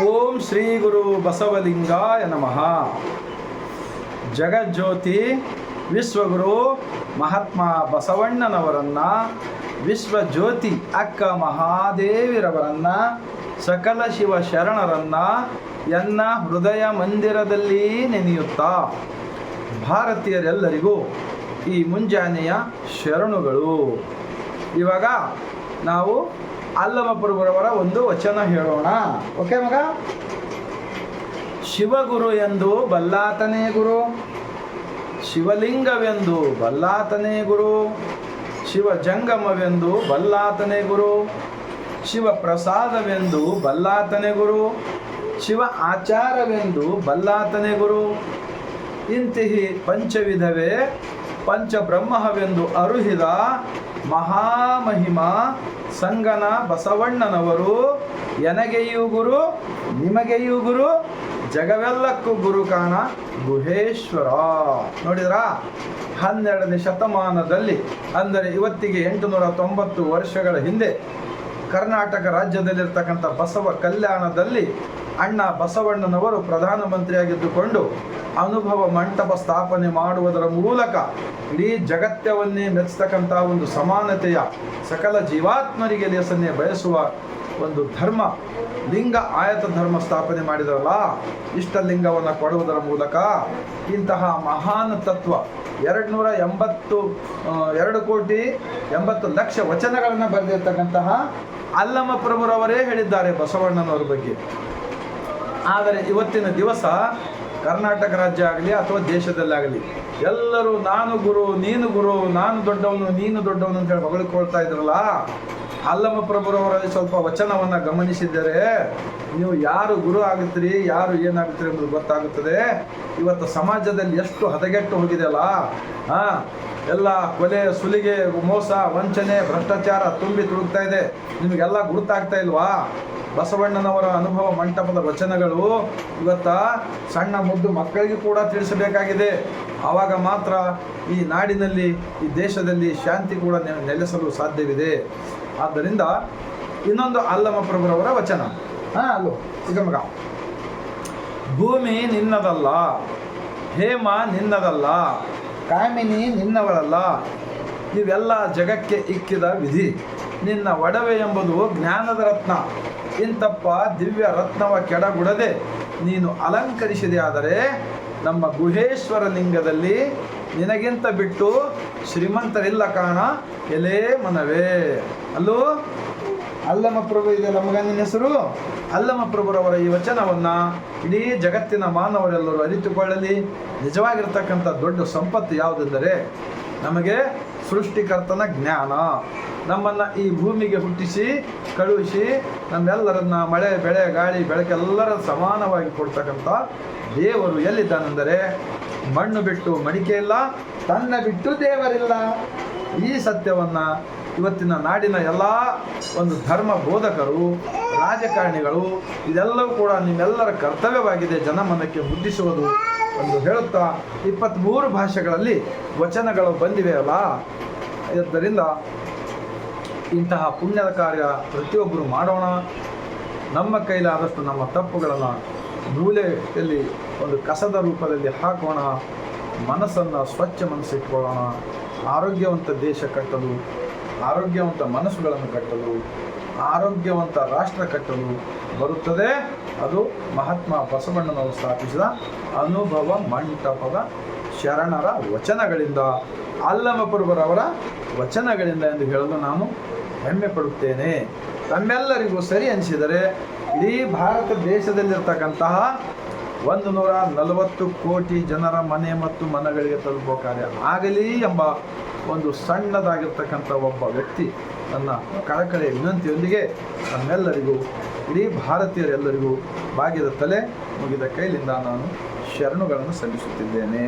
ಓಂ ಶ್ರೀ ಗುರು ಬಸವಲಿಂಗಾಯ ನಮಃ. ಜಗಜ್ಯೋತಿ ವಿಶ್ವಗುರು ಮಹಾತ್ಮ ಬಸವಣ್ಣನವರನ್ನ, ವಿಶ್ವಜ್ಯೋತಿ ಅಕ್ಕ ಮಹಾದೇವಿರವರನ್ನ, ಸಕಲ ಶಿವ ಶರಣರನ್ನ ಎನ್ನ ಹೃದಯ ಮಂದಿರದಲ್ಲಿ ನೆನೆಯುತ್ತಾ. ಭಾರತೀಯರೆಲ್ಲರಿಗೂ ಈ ಮುಂಜಾನೆಯ ಶರಣುಗಳು. ಇವಾಗ ನಾವು ಅಲ್ಲಮಪ್ರಭುರವರ ಒಂದು ವಚನ ಹೇಳೋಣ. ಓಕೆ ಮಗ? ಶಿವಗುರು ಎಂದು ಬಲ್ಲಾತನೇ ಗುರು. ಶಿವಲಿಂಗವೆಂದು ಬಲ್ಲಾತನೇ ಗುರು. ಶಿವ ಜಂಗಮವೆಂದು ಬಲ್ಲಾತನೇ ಗುರು. ಶಿವ ಪ್ರಸಾದವೆಂದು ಬಲ್ಲಾತನೇ ಗುರು. ಶಿವ ಆಚಾರವೆಂದು ಬಲ್ಲಾತನೇ ಗುರು. ಇಂತಿಹಿ ಪಂಚವಿಧವೇ ಪಂಚಬ್ರಹ್ಮವೆಂದು ಅರುಹಿದ ಮಹಾಮಹಿಮ ಸಂಗನ ಬಸವಣ್ಣನವರು, ಎನಗೆಯೂ ಗುರು, ನಿಮಗೆಯೂ ಗುರು, ಜಗವೆಲ್ಲಕ್ಕೂ ಗುರು ಕಾಣ ಗುಹೇಶ್ವರ. ನೋಡಿದ್ರ? ಹನ್ನೆರಡನೇ ಶತಮಾನದಲ್ಲಿ, ಅಂದರೆ ಇವತ್ತಿಗೆ ಎಂಟುನೂರ ತೊಂಬತ್ತು ವರ್ಷಗಳ ಹಿಂದೆ, ಕರ್ನಾಟಕ ರಾಜ್ಯದಲ್ಲಿರ್ತಕ್ಕಂಥ ಬಸವ ಕಲ್ಯಾಣದಲ್ಲಿ ಅಣ್ಣ ಬಸವಣ್ಣನವರು ಪ್ರಧಾನಮಂತ್ರಿಯಾಗಿದ್ದುಕೊಂಡು ಅನುಭವ ಮಂಟಪ ಸ್ಥಾಪನೆ ಮಾಡುವುದರ ಮೂಲಕ ಇಡೀ ಜಗತ್ತವನ್ನೇ ಮೆಚ್ಚತಕ್ಕಂಥ ಒಂದು ಸಮಾನತೆಯ ಸಕಲ ಜೀವಾತ್ಮರಿಗೆ ಲೇಸನ್ನೇ ಬಯಸುವ ಒಂದು ಧರ್ಮ, ಲಿಂಗ ಆಯತ ಧರ್ಮ ಸ್ಥಾಪನೆ ಮಾಡಿದರಲ್ಲ? ಇಷ್ಟ ಲಿಂಗವನ್ನು ಕೊಡುವುದರ ಮೂಲಕ ಇಂತಹ ಮಹಾನ್ ತತ್ವ ಎರಡು ನೂರ ಎಂಬತ್ತು ಎರಡು ಕೋಟಿ ಎಂಬತ್ತು ಲಕ್ಷ ವಚನಗಳನ್ನು ಬರೆದಿರ್ತಕ್ಕಂತಹ ಅಲ್ಲಮ ಪ್ರಭುರವರೇ ಹೇಳಿದ್ದಾರೆ ಬಸವಣ್ಣನವರ ಬಗ್ಗೆ. ಆದರೆ ಇವತ್ತಿನ ದಿವಸ ಕರ್ನಾಟಕ ರಾಜ್ಯ ಆಗಲಿ ಅಥವಾ ದೇಶದಲ್ಲಾಗಲಿ, ಎಲ್ಲರೂ ನಾನು ಗುರು, ನೀನು ಗುರು, ನಾನು ದೊಡ್ಡವನು, ನೀನು ದೊಡ್ಡವನು ಅಂತ ಹೇಳಿ ಹೊಗಳಿಕೊಳ್ತಾ ಇದ್ರಲ್ಲ ಅಲ್ಲಮ ಪ್ರಭುರವರಲ್ಲಿ ಸ್ವಲ್ಪ ವಚನವನ್ನು ಗಮನಿಸಿದರೆ ನೀವು ಯಾರು ಗುರು ಆಗುತ್ತೀರಿ, ಯಾರು ಏನಾಗುತ್ತೀರಿ ಎಂಬುದು ಗೊತ್ತಾಗುತ್ತದೆ. ಇವತ್ತು ಸಮಾಜದಲ್ಲಿ ಎಷ್ಟು ಹದಗೆಟ್ಟು ಹೋಗಿದೆಯಲ್ಲ ಹಾ ಎಲ್ಲ ಕೊಲೆ, ಸುಲಿಗೆ, ಮೋಸ, ವಂಚನೆ, ಭ್ರಷ್ಟಾಚಾರ ತುಂಬಿ ತುಳುಕ್ತಾ ಇದೆ. ನಿಮಗೆಲ್ಲ ಗುರುತಾಗ್ತಾ ಇಲ್ವಾ? ಬಸವಣ್ಣನವರ ಅನುಭವ ಮಂಟಪದ ವಚನಗಳು ಇವತ್ತ ಸಣ್ಣ ಮುದ್ದು ಮಕ್ಕಳಿಗೆ ಕೂಡ ತಿಳಿಸಬೇಕಾಗಿದೆ. ಆವಾಗ ಮಾತ್ರ ಈ ನಾಡಿನಲ್ಲಿ, ಈ ದೇಶದಲ್ಲಿ ಶಾಂತಿ ಕೂಡ ನೆಲೆಸಲು ಸಾಧ್ಯವಿದೆ. ಆದ್ದರಿಂದ ಇನ್ನೊಂದು ಅಲ್ಲಮ ಪ್ರಭುರವರ ವಚನ. ಹಾ, ಅಲ್ಲೋ ಮಗ. ಭೂಮಿ ನಿನ್ನದಲ್ಲ, ಹೇಮ ನಿನ್ನದಲ್ಲ, ಕಾಮಿನಿ ನಿನ್ನವಳಲ್ಲ, ಇವೆಲ್ಲ ಜಗಕ್ಕೆ ಇಕ್ಕಿದ ವಿಧಿ. ನಿನ್ನ ಒಡವೆ ಎಂಬುದು ಜ್ಞಾನದ ರತ್ನ. ಇಂತಪ್ಪ ದಿವ್ಯ ರತ್ನವ ಕೆಡಗುಡದೆ ನೀನು ಅಲಂಕರಿಸಿದೆ ಆದರೆ ನಮ್ಮ ಗುಹೇಶ್ವರ ಲಿಂಗದಲ್ಲಿ ನಿನಗಿಂತ ಬಿಟ್ಟು ಶ್ರೀಮಂತರಿಲ್ಲ ಕಾಣ. ಎಲೇ ಮನವೇ. ಅಲ್ಲೂ? ಅಲ್ಲಮ ಪ್ರಭು ಇದೆ ಮಗ ನಿನ್ನ ಹೆಸರು? ಅಲ್ಲಮ ಪ್ರಭುರವರ ಈ ವಚನವನ್ನ ಇಡೀ ಜಗತ್ತಿನ ಮಾನವರೆಲ್ಲರೂ ಅರಿತುಕೊಳ್ಳಲಿ. ನಿಜವಾಗಿರ್ತಕ್ಕಂಥ ದೊಡ್ಡ ಸಂಪತ್ತು ಯಾವುದೆಂದರೆ ನಮಗೆ ಸೃಷ್ಟಿಕರ್ತನ ಜ್ಞಾನ. ನಮ್ಮನ್ನು ಈ ಭೂಮಿಗೆ ಹುಟ್ಟಿಸಿ, ಕಳುಹಿಸಿ, ನಮ್ಮೆಲ್ಲರನ್ನ ಮಳೆ, ಬೆಳೆ, ಗಾಳಿ, ಬೆಳಕೆಲ್ಲರ ಸಮಾನವಾಗಿ ಕೊಡ್ತಕ್ಕಂಥ ದೇವರು ಎಲ್ಲಿದ್ದಾನೆಂದರೆ ಮಣ್ಣು ಬಿಟ್ಟು ಮಡಿಕೆ ಇಲ್ಲ, ತನ್ನ ಬಿಟ್ಟು ದೇವರಿಲ್ಲ. ಈ ಸತ್ಯವನ್ನು ಇವತ್ತಿನ ನಾಡಿನ ಎಲ್ಲ ಒಂದು ಧರ್ಮ ಬೋಧಕರು, ರಾಜಕಾರಣಿಗಳು, ಇದೆಲ್ಲವೂ ಕೂಡ ನಿಮ್ಮೆಲ್ಲರ ಕರ್ತವ್ಯವಾಗಿದೆ ಜನಮನಕ್ಕೆ ಮುದ್ದಿಸುವುದು ಎಂದು ಹೇಳುತ್ತಾ ಇಪ್ಪತ್ತ್ಮೂರು ಭಾಷೆಗಳಲ್ಲಿ ವಚನಗಳು ಬಂದಿವೆಯಲ್ಲ ಆದ್ದರಿಂದ ಇಂತಹ ಪುಣ್ಯದ ಕಾರ್ಯ ಪ್ರತಿಯೊಬ್ಬರು ಮಾಡೋಣ. ನಮ್ಮ ಕೈಲಾದಷ್ಟು ನಮ್ಮ ತಪ್ಪುಗಳನ್ನು ಮೂಲೆಯಲ್ಲಿ ಒಂದು ಕಸದ ರೂಪದಲ್ಲಿ ಹಾಕೋಣ, ಮನಸ್ಸನ್ನು ಸ್ವಚ್ಛ ಮನಸ್ಸಿಟ್ಕೊಳ್ಳೋಣ. ಆರೋಗ್ಯವಂತ ದೇಶ ಕಟ್ಟಲು, ಆರೋಗ್ಯವಂತ ಮನಸ್ಸುಗಳನ್ನು ಕಟ್ಟಲು, ಆರೋಗ್ಯವಂತ ರಾಷ್ಟ್ರ ಕಟ್ಟಲು ಬರುತ್ತದೆ. ಅದು ಮಹಾತ್ಮ ಬಸವಣ್ಣನವರು ಸ್ಥಾಪಿಸಿದ ಅನುಭವ ಮಂಟಪದ ಶರಣರ ವಚನಗಳಿಂದ, ಅಲ್ಲಮಪುರವರವರ ವಚನಗಳಿಂದ ಎಂದು ಹೇಳಲು ನಾನು ಹೆಮ್ಮೆ ಪಡುತ್ತೇನೆ. ತಮ್ಮೆಲ್ಲರಿಗೂ ಸರಿ ಅನಿಸಿದರೆ ಇಡೀ ಭಾರತ ದೇಶದಲ್ಲಿರ್ತಕ್ಕಂತಹ ಒಂದು ನೂರ ನಲವತ್ತು ಕೋಟಿ ಜನರ ಮನೆ ಮತ್ತು ಮನಗಳಿಗೆ ತಲುಪುವ ಕಾರ್ಯ ಆಗಲಿ ಎಂಬ ಒಂದು ಸಣ್ಣದಾಗಿರ್ತಕ್ಕಂಥ ಒಬ್ಬ ವ್ಯಕ್ತಿ ನನ್ನ ಕಳಕಳಿಯ ವಿನಂತಿಯೊಂದಿಗೆ ನಮ್ಮೆಲ್ಲರಿಗೂ, ಇಡೀ ಭಾರತೀಯರೆಲ್ಲರಿಗೂ ಬಾಗಿದ ತಲೆ ಮುಗಿದ ಕೈಲಿಂದ ನಾನು ಶರಣುಗಳನ್ನು ಸಲ್ಲಿಸುತ್ತಿದ್ದೇನೆ.